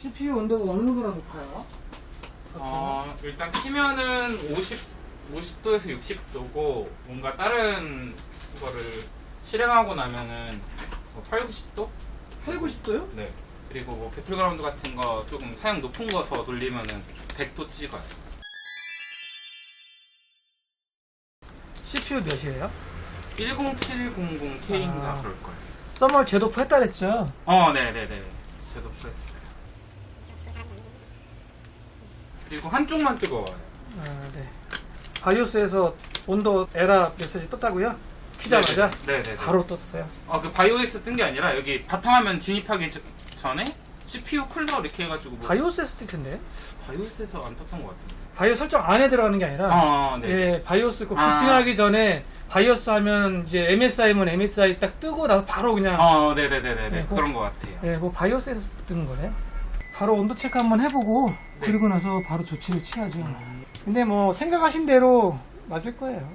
CPU 온도가 어느 정도나 높아요? 어, 일단 키면은 50, 50도에서 60도고, 뭔가 다른 거를 실행하고 나면은 뭐 8, 90도? 8, 90도요? 네. 그리고 뭐 배틀그라운드 같은 거 조금 사양 높은 거 더 돌리면은 100도 찍어요. CPU 몇이에요? 10700K인가 아. 그럴 거예요. 서멀 제도프 했다 그랬죠? 어, 네네네. 저도 프레스. 그리고 한쪽만 뜨거워요. 아, 네. 바이오스에서 온도 에라 메시지 떴다고요? 키자마자 네네. 바로 떴어요. 아, 그 바이오에서 뜬게 아니라 여기 바탕화면 진입하기 저- 전에 CPU 쿨러 이렇게 해가지고 뭐 바이오스에서 뜰 텐데. 바이오스에서 안 떴던 것 같은데. 바이오 설정 안에 들어가는 게 아니라 아, 네. 예, 바이오스 그 아. 부팅하기 전에 바이오스 하면 이제 MSI면 MSI 딱 뜨고 나서 바로 그냥 어, 네네네네. 네, 그- 그런 것 같아요. 예, 뭐 바이오스에서 뜨는 거네. 바로 온도 체크 한번 해보고 네. 그리고 나서 바로 조치를 취하죠. 근데 뭐 생각하신 대로 맞을 거예요.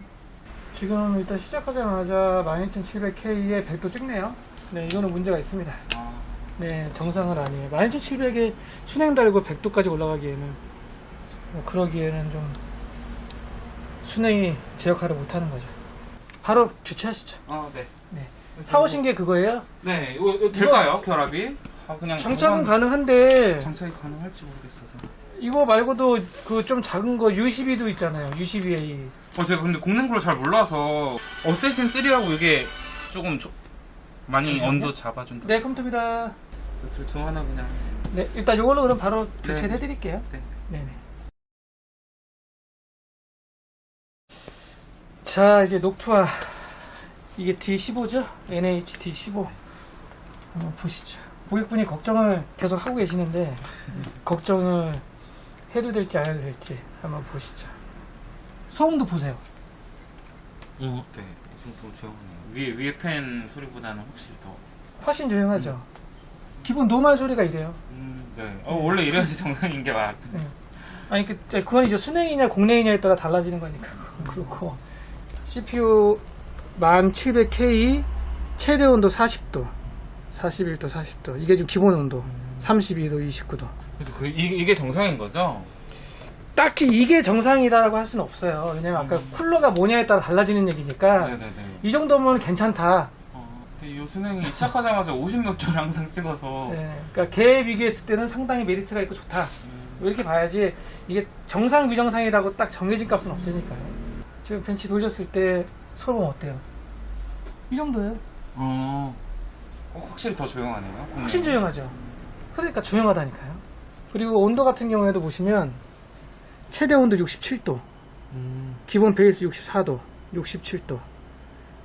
지금 일단 시작하자마자 12700K에 100도 찍네요. 네, 이거는 문제가 있습니다. 아, 네, 정상은 아니에요. 12700에 순행 달고 100도까지 올라가기에는 뭐 그러기에는 좀 순행이 제 역할을 못하는 거죠. 바로 교체하시죠. 어, 네. 네. 사오신 게 그거예요? 네, 이거, 이거 될까요? 결합이? 아, 그냥 장착은 우선 가능한데 장착이 가능할지 모르겠어서. 이거 말고도 그 좀 작은 거 U12도 있잖아요. U12A. 어, 제가 근데 공랭구를 잘 몰라서 어쌔신 3하고 이게 조금 조- 많이 잠시만요. 온도 잡아준다. 네, 컴퓨터입니다. 둘중 하나 그냥. 네, 일단 이걸로 그럼 바로 네. 교체를 해드릴게요. 네. 네네. 자, 이제 녹투아. 이게 D15죠? NH D15. 한번 보시죠. 고객분이 걱정을 계속 하고 계시는데, 걱정을 해도 될지 안 해도 될지 한번 보시죠. 소음도 보세요. 어, 네. 좀더 조용해요. 위에 위에 팬 소리보다는 확실히 더. 훨씬 조용하죠? 기본 노말 소리가 이래요. 음, 네. 어, 원래 이래야지 정상인 게 맞. 네. 아니 그 그건 이제 순행이냐 공랭이냐에 따라 달라지는 거니까 그렇고 CPU 1700K 최대 온도 40도 41도 40도 이게 지금 기본 온도 32도 29도 그래서 그 이, 이게 정상인 거죠? 딱히 이게 정상이다라고 할 수는 없어요 왜냐면 아까 음. 쿨러가 뭐냐에 따라 달라지는 얘기니까 네네네. 이 정도면 괜찮다 어, 근데 이 순행이 시작하자마자 50몇 초를 항상 찍어서. 네, 그러니까 개에 비교했을 때는 상당히 메리트가 있고 좋다 음, 이렇게 봐야지 이게 정상 비정상이라고 딱 정해진 값은 없으니까요. 지금 벤치 돌렸을 때 소름 어때요? 이 정도예요. 어, 어, 확실히 더 조용하네요. 훨씬 조용하죠. 그러니까 조용하다니까요. 그리고 온도 같은 경우에도 보시면 최대 온도 67도, 음, 기본 베이스 64도, 67도.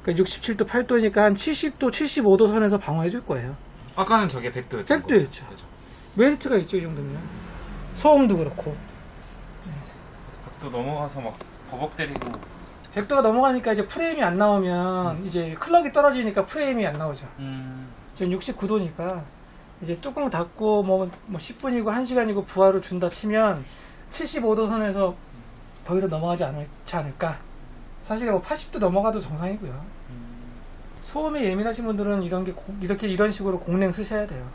그러니까 67도, 8도니까 한 70도, 75도 선에서 방어해 줄 거예요. 아까는 저게 100도였죠. 100도 였죠. 메리트가 있죠, 이 정도면. 소음도 그렇고. 100도 넘어가서 막 버벅 때리고. 100도가 넘어가니까 이제 프레임이 안 나오면 이제 클럭이 떨어지니까 프레임이 안 나오죠. 음, 지금 69도니까 이제 뚜껑 닫고 뭐, 뭐 10분이고 1시간이고 부하를 준다 치면 75도 선에서 거기서 넘어가지 않을지 않을까. 사실 뭐 80도 넘어가도 정상이고요. 소음에 예민하신 분들은 이런 게 고- 이렇게 이런 식으로 공랭 쓰셔야 돼요.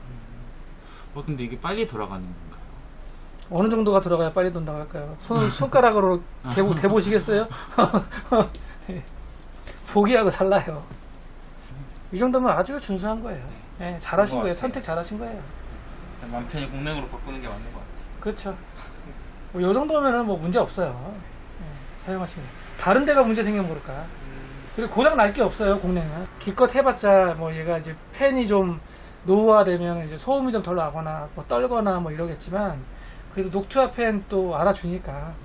어, 근데 이게 빨리 돌아가는 건가요? 어느 정도가 들어가야 빨리 돈다고 할까요? 손, 손가락으로 대보, 대보시겠어요? 네. 보기하고 달라요. 이 정도면 아주 준수한 거예요. 네, 잘하신 것 거예요. 같아요. 선택 잘하신 거예요. 맘 편히 공랭으로 바꾸는 게 맞는 것 같아요. 그렇죠. 뭐, 요 정도면은 뭐 문제 없어요. 네, 사용하시면. 다른 데가 문제 생기면 모를까. 그리고 고장 날 게 없어요, 공랭은. 기껏 해봤자, 뭐, 얘가 이제 팬이 좀 노후화되면 이제 소음이 좀 덜 나거나, 뭐, 떨거나 뭐 이러겠지만, 그래도 녹투아 팬또 알아주니까.